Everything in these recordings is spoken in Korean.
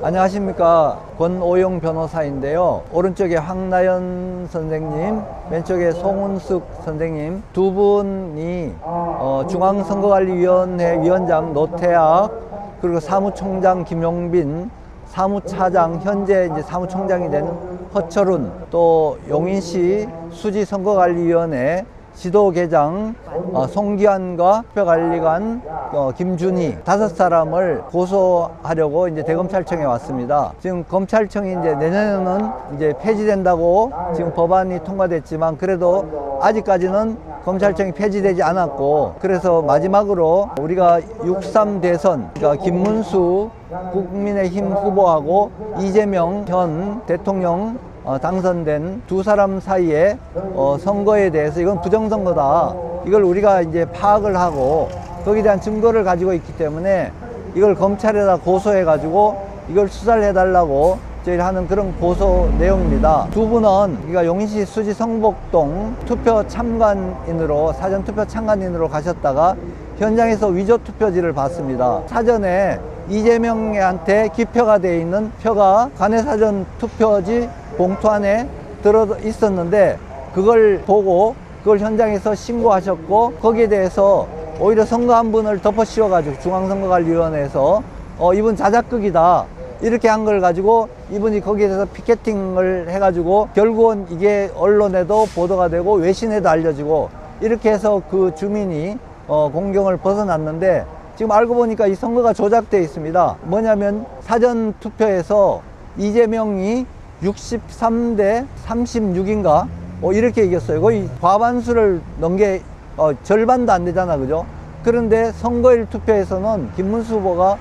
안녕하십니까. 권오용 변호사인데요. 오른쪽에 황나연 선생님 왼쪽에 송은숙 선생님. 두 분이 어, 중앙선거관리위원회 위원장 노태학 그리고 사무총장 김용빈 사무차장 현재 이제 사무총장이 된 허철훈 또 용인시 수지선거관리위원회 지도계장 어, 송기환과 투표관리관 어, 김준희 다섯 사람을 고소하려고 이제 대검찰청에 왔습니다. 지금 검찰청이 이제 내년에는 이제 폐지된다고 지금 법안이 통과됐지만 그래도 아직까지는 검찰청이 폐지되지 않았고 그래서 마지막으로 우리가 6.3 대선 그러니까 김문수 국민의힘 후보하고 이재명 현 대통령 어, 당선된 두 사람 사이에 어, 선거에 대해서 이건 부정선거다. 이걸 우리가 이제 파악을 하고 거기에 대한 증거를 가지고 있기 때문에 이걸 검찰에다 고소해 가지고 이걸 수사를 해달라고 저희 하는 그런 고소 내용입니다. 두 분은 그러니까 용인시 수지 성복동 투표 참관인으로 사전 투표 참관인으로 가셨다가 현장에서 위조 투표지를 봤습니다. 사전에 이재명한테 기표가 되어 있는 표가 관내 사전 투표지 봉투 안에 들어 있었는데 그걸 보고 그걸 현장에서 신고하셨고 거기에 대해서 오히려 선거 한 분을 덮어 씌워가지고 중앙선거관리위원회에서 어, 이분 자작극이다. 이렇게 한 걸 가지고 이분이 거기에 대해서 피켓팅을 해가지고 결국은 이게 언론에도 보도가 되고 외신에도 알려지고 이렇게 해서 그 주민이 어, 공경을 벗어났는데 지금 알고 보니까 이 선거가 조작되어 있습니다. 뭐냐면 사전 투표에서 이재명이 63대 36인가 어, 이렇게 이겼어요. 거의 과반수를 넘게 어, 절반도 안 되잖아, 그죠? 그런데 선거일 투표에서는 김문수 후보가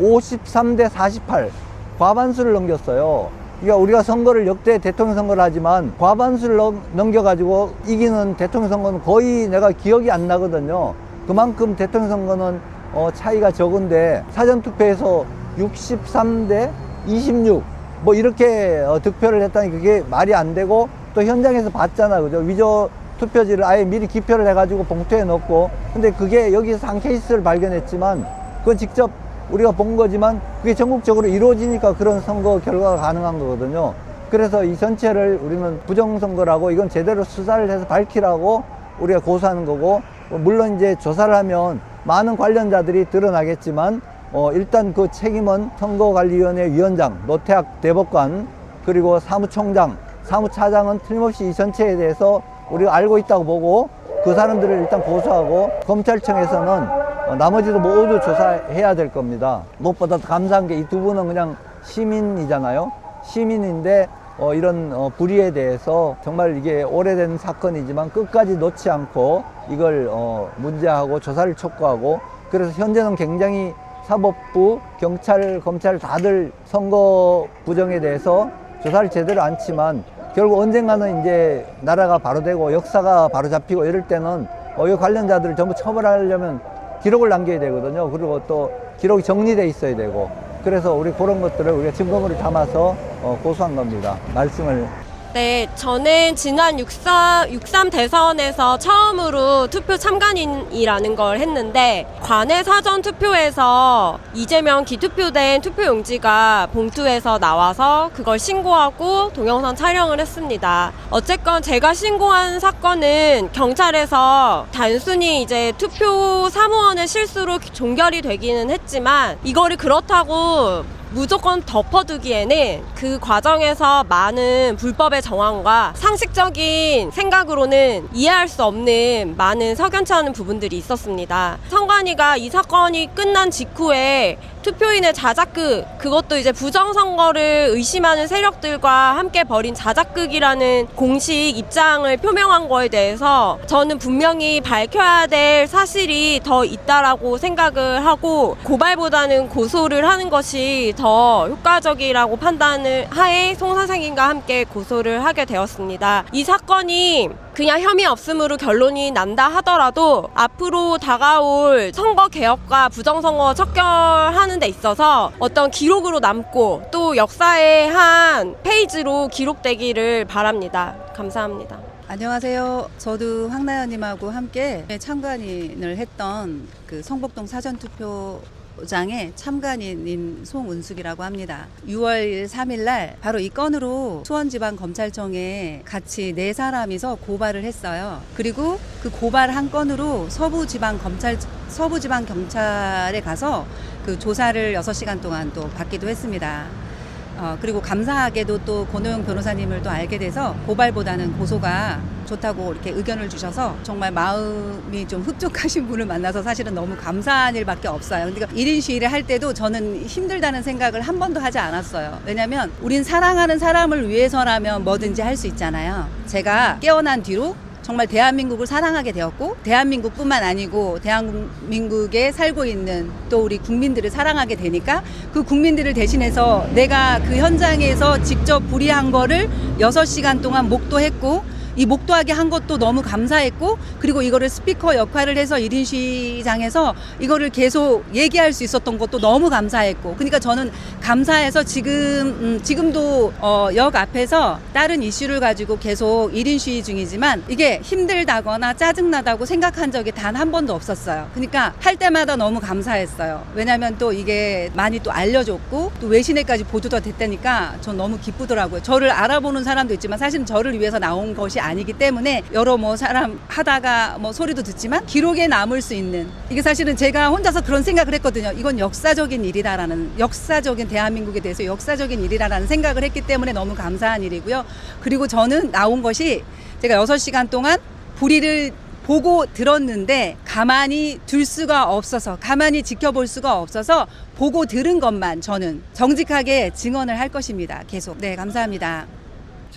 53대 48 과반수를 넘겼어요. 그러니까 우리가 선거를 역대 대통령 선거를 하지만 과반수를 넘- 넘겨가지고 이기는 대통령 선거는 거의 내가 기억이 안 나거든요. 그만큼 대통령 선거는 어, 차이가 적은데 사전 투표에서 63대 26 뭐 이렇게 어, 득표를 했다니 그게 말이 안 되고 또 현장에서 봤잖아 그죠? 위조 투표지를 아예 미리 기표를 해가지고 봉투에 넣고. 근데 그게 여기서 한 케이스를 발견했지만 그건 직접 우리가 본 거지만 그게 전국적으로 이루어지니까 그런 선거 결과가 가능한 거거든요. 그래서 이 전체를 우리는 부정선거라고 이건 제대로 수사를 해서 밝히라고 우리가 고소하는 거고. 뭐 물론 이제 조사를 하면 많은 관련자들이 드러나겠지만 어, 일단 그 책임은 선거관리위원회 위원장 노태학 대법관 그리고 사무총장 사무차장은 틀림없이 이 전체에 대해서 우리가 알고 있다고 보고 그 사람들을 일단 고소하고 검찰청에서는 어, 나머지도 모두 조사해야 될 겁니다. 무엇보다 도 감사한 게 이 두 분은 그냥 시민이잖아요. 시민인데 어, 이런 어, 불의에 대해서 정말 이게 오래된 사건이지만 끝까지 놓지 않고 이걸 어, 문제하고 조사를 촉구하고 그래서 현재는 굉장히 사법부, 경찰, 검찰 다들 선거 부정에 대해서 조사를 제대로 않지만 결국 언젠가는 이제 나라가 바로 되고 역사가 바로 잡히고 이럴 때는 어, 이 관련자들을 전부 처벌하려면 기록을 남겨야 되거든요. 그리고 또 기록이 정리돼 있어야 되고 그래서 우리 그런 것들을 우리가 증거물을 담아서 어, 고소한 겁니다. 말씀을 네, 저는 지난 63, 63 대선에서 처음으로 투표 참관인이라는 걸 했는데 관내 사전 투표에서 이재명 기투표된 투표용지가 봉투에서 나와서 그걸 신고하고 동영상 촬영을 했습니다. 어쨌건 제가 신고한 사건은 경찰에서 단순히 이제 투표 사무원의 실수로 종결이 되기는 했지만 이거를 그렇다고 무조건 덮어두기에는 그 과정에서 많은 불법의 정황과 상식적인 생각으로는 이해할 수 없는 많은 석연치 않은 부분들이 있었습니다. 선관위가 이 사건이 끝난 직후에 투표인의 자작극 그것도 이제 부정선거를 의심하는 세력들과 함께 벌인 자작극이라는 공식 입장을 표명한 거에 대해서 저는 분명히 밝혀야 될 사실이 더 있다라고 생각을 하고 고발보다는 고소를 하는 것이 더 효과적이라고 판단을 하에 송 선생님과 함께 고소를 하게 되었습니다. 이 사건이 그냥 혐의 없음으로 결론이 난다 하더라도 앞으로 다가올 선거 개혁과 부정선거 척결하는 데 있어서 어떤 기록으로 남고 또 역사의 한 페이지로 기록되기를 바랍니다. 감사합니다. 안녕하세요. 저도 황나연님하고 함께 참관인을 했던 그 성북동 사전투표 투표장의 참관인인 송은숙이라고 합니다. 6월 3일 날 바로 이 건으로 수원지방검찰청에 같이 네 사람이서 고발을 했어요. 그리고 그 고발 한 건으로 서부지방검찰 서부지방경찰에 가서 그 조사를 6시간 동안 또 받기도 했습니다. 어, 그리고 감사하게도 또 권호영 변호사님을 또 알게 돼서 고발보다는 고소가 좋다고 이렇게 의견을 주셔서 정말 마음이 좀 흡족하신 분을 만나서 사실은 너무 감사한 일밖에 없어요. 그러니까 1인 시위를 할 때도 저는 힘들다는 생각을 한 번도 하지 않았어요. 왜냐면 우린 사랑하는 사람을 위해서라면 뭐든지 할 수 있잖아요. 제가 깨어난 뒤로 정말 대한민국을 사랑하게 되었고 대한민국뿐만 아니고 대한민국에 살고 있는 또 우리 국민들을 사랑하게 되니까 그 국민들을 대신해서 내가 그 현장에서 직접 불의한 거를 6시간 동안 목도했고 이 목도하게 한 것도 너무 감사했고 그리고 이거를 스피커 역할을 해서 1인 시장에서 이거를 계속 얘기할 수 있었던 것도 너무 감사했고 그러니까 저는 감사해서 지금 음, 지금도 어, 역 앞에서 다른 이슈를 가지고 계속 1인 시위 중이지만 이게 힘들다거나 짜증나다고 생각한 적이 단 한 번도 없었어요. 그러니까 할 때마다 너무 감사했어요. 왜냐하면 또 이게 많이 또 알려줬고 또 외신에까지 보도가 됐다니까 전 너무 기쁘더라고요. 저를 알아보는 사람도 있지만 사실 저를 위해서 나온 것이 아니기 때문에 여러 뭐 사람 하다가 뭐 소리도 듣지만 기록에 남을 수 있는 이게 사실은 제가 혼자서 그런 생각을 했거든요. 이건 역사적인 일이다라는 역사적인 대한민국에 대해서 역사적인 일이라는 생각을 했기 때문에 너무 감사한 일이고요. 그리고 저는 나온 것이 제가 6시간 동안 불의를 보고 들었는데 가만히 둘 수가 없어서 가만히 지켜볼 수가 없어서 보고 들은 것만 저는 정직하게 증언을 할 것입니다. 계속. 네, 감사합니다.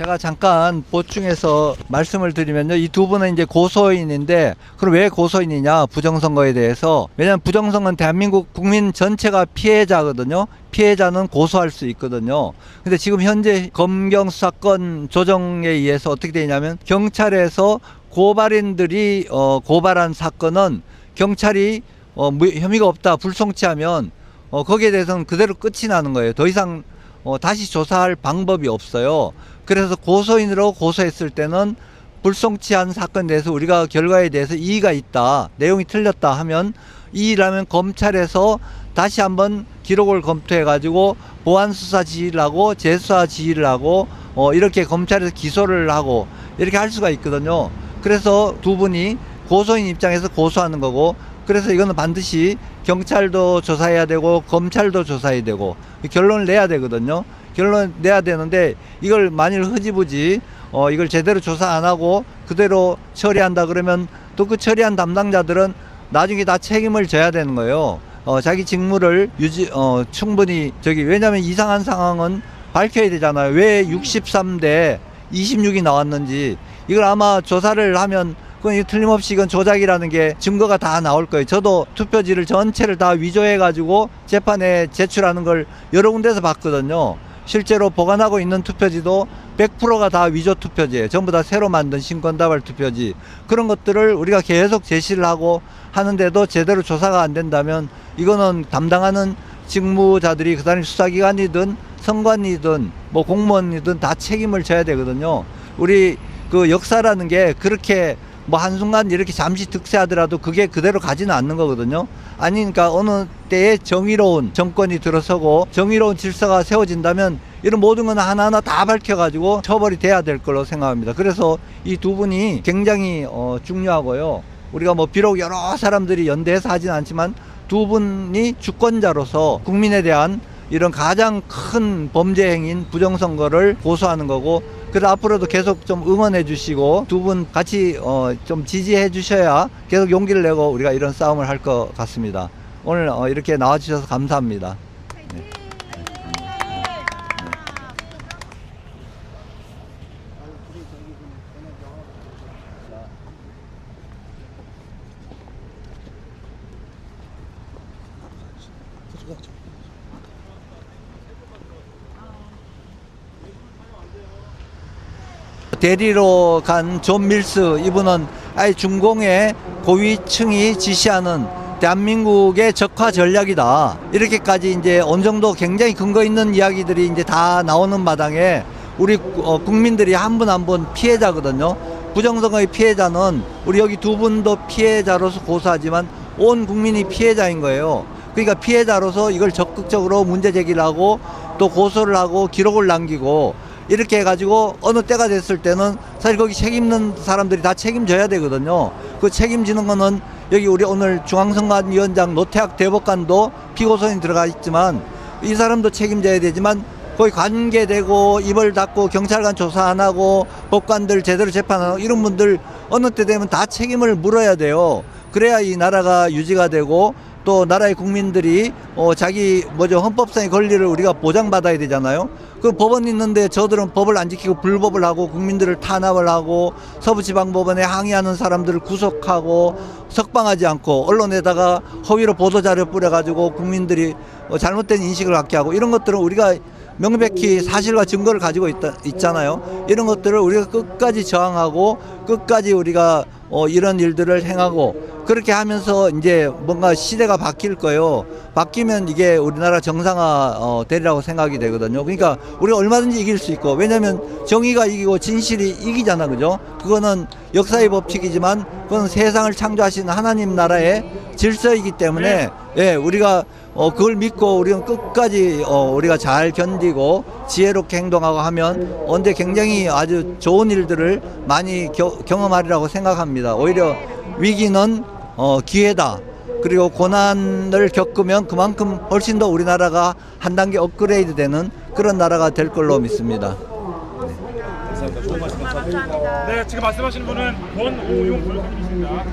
제가 잠깐 보충해서 말씀을 드리면요. 이 두 분은 이제 고소인인데, 그럼 왜 고소인이냐? 부정선거에 대해서. 왜냐하면 부정선거는 대한민국 국민 전체가 피해자거든요. 피해자는 고소할 수 있거든요. 근데 지금 현재 검경 수사권 조정에 의해서 어떻게 되냐면, 경찰에서 고발인들이 어, 고발한 사건은 경찰이 어, 무- 혐의가 없다, 불송치하면 어, 거기에 대해서는 그대로 끝이 나는 거예요. 더 이상 어, 다시 조사할 방법이 없어요. 그래서 고소인으로 고소했을 때는 불송치한 사건에 대해서 우리가 결과에 대해서 이의가 있다, 내용이 틀렸다 하면 이의라면 검찰에서 다시 한번 기록을 검토해 가지고 보안 수사 지휘를 하고 재수사 지휘를 하고 어, 이렇게 검찰에서 기소를 하고 이렇게 할 수가 있거든요. 그래서 두 분이 고소인 입장에서 고소하는 거고 그래서 이거는 반드시 경찰도 조사해야 되고 검찰도 조사해야 되고 결론을 내야 되거든요. 결론 내야 되는데 이걸 만일 흐지부지 어 이걸 제대로 조사 안 하고 그대로 처리한다 그러면 또 그 처리한 담당자들은 나중에 다 책임을 져야 되는 거예요. 어 자기 직무를 유지 어 충분히 저기 왜냐하면 이상한 상황은 밝혀야 되잖아요. 왜 63대 26이 나왔는지 이걸 아마 조사를 하면 그건 이 틀림없이 이건 조작이라는 게 증거가 다 나올 거예요. 저도 투표지를 전체를 다 위조해 가지고 재판에 제출하는 걸 여러 군데서 봤거든요. 실제로 보관하고 있는 투표지도 100%가 다 위조 투표지예요. 전부 다 새로 만든 신권다발 투표지. 그런 것들을 우리가 계속 제시를 하고 하는데도 제대로 조사가 안 된다면 이거는 담당하는 직무자들이 그다음에 수사기관이든 선관이든 뭐 공무원이든 다 책임을 져야 되거든요. 우리 그 역사라는 게 그렇게 뭐 한순간 이렇게 잠시 득세하더라도 그게 그대로 가지는 않는 거거든요. 아니니까 어느 때에 정의로운 정권이 들어서고 정의로운 질서가 세워진다면 이런 모든 건 하나하나 다 밝혀가지고 처벌이 돼야 될 걸로 생각합니다. 그래서 이 두 분이 굉장히 어, 중요하고요. 우리가 뭐 비록 여러 사람들이 연대해서 하진 않지만 두 분이 주권자로서 국민에 대한 이런 가장 큰 범죄 행위인 부정선거를 고소하는 거고 그래서 앞으로도 계속 좀 응원해 주시고 두 분 같이 어, 좀 지지해 주셔야 계속 용기를 내고 우리가 이런 싸움을 할 것 같습니다. 오늘 어, 이렇게 나와 주셔서 감사합니다. 대리로 간 존 밀스 이분은 아예 중공의 고위층이 지시하는 대한민국의 적화 전략이다. 이렇게까지 이제 어느 정도 굉장히 근거 있는 이야기들이 이제 다 나오는 마당에 우리 어, 국민들이 한 분 한 분 피해자거든요. 부정선거의 피해자는 우리 여기 두 분도 피해자로서 고소하지만 온 국민이 피해자인 거예요. 그러니까 피해자로서 이걸 적극적으로 문제 제기를 하고 또 고소를 하고 기록을 남기고 이렇게 해가지고 어느 때가 됐을 때는 사실 거기 책임는 사람들이 다 책임져야 되거든요. 그 책임지는 거는 여기 우리 오늘 중앙선관위원장 노태학 대법관도 피고선이 들어가 있지만 이 사람도 책임져야 되지만 거기 관계되고 입을 닫고 경찰관 조사 안 하고 법관들 제대로 재판 안 하고 이런 분들 어느 때 되면 다 책임을 물어야 돼요. 그래야 이 나라가 유지가 되고 또 나라의 국민들이 어 자기 뭐죠 헌법상의 권리를 우리가 보장받아야 되잖아요. 그 법원 있는데 저들은 법을 안 지키고 불법을 하고 국민들을 탄압을 하고 서부지방법원에 항의하는 사람들을 구속하고 석방하지 않고 언론에다가 허위로 보도 자료 뿌려가지고 국민들이 어, 잘못된 인식을 갖게 하고 이런 것들은 우리가 명백히 사실과 증거를 가지고 있다, 있잖아요. 이런 것들을 우리가 끝까지 저항하고 끝까지 우리가 어, 이런 일들을 행하고 그렇게 하면서 이제 뭔가 시대가 바뀔 거예요. 바뀌면 이게 우리나라 정상화 어, 되리라고 생각이 되거든요. 그러니까 우리가 얼마든지 이길 수 있고 왜냐하면 정의가 이기고 진실이 이기잖아, 그죠? 그거는 역사의 법칙이지만 그건 세상을 창조하신 하나님 나라의 질서이기 때문에 예, 우리가 어, 그걸 믿고 우리는 끝까지 어, 우리가 잘 견디고 지혜롭게 행동하고 하면 언제 굉장히 아주 좋은 일들을 많이 겨- 경험하리라고 생각합니다. 오히려 위기는 어, 기회다. 그리고 고난을 겪으면 그만큼 훨씬 더 우리나라가 한 단계 업그레이드 되는 그런 나라가 될 걸로 믿습니다. 네, 지금 말씀하신 분은 권오용 변호사님이십니다.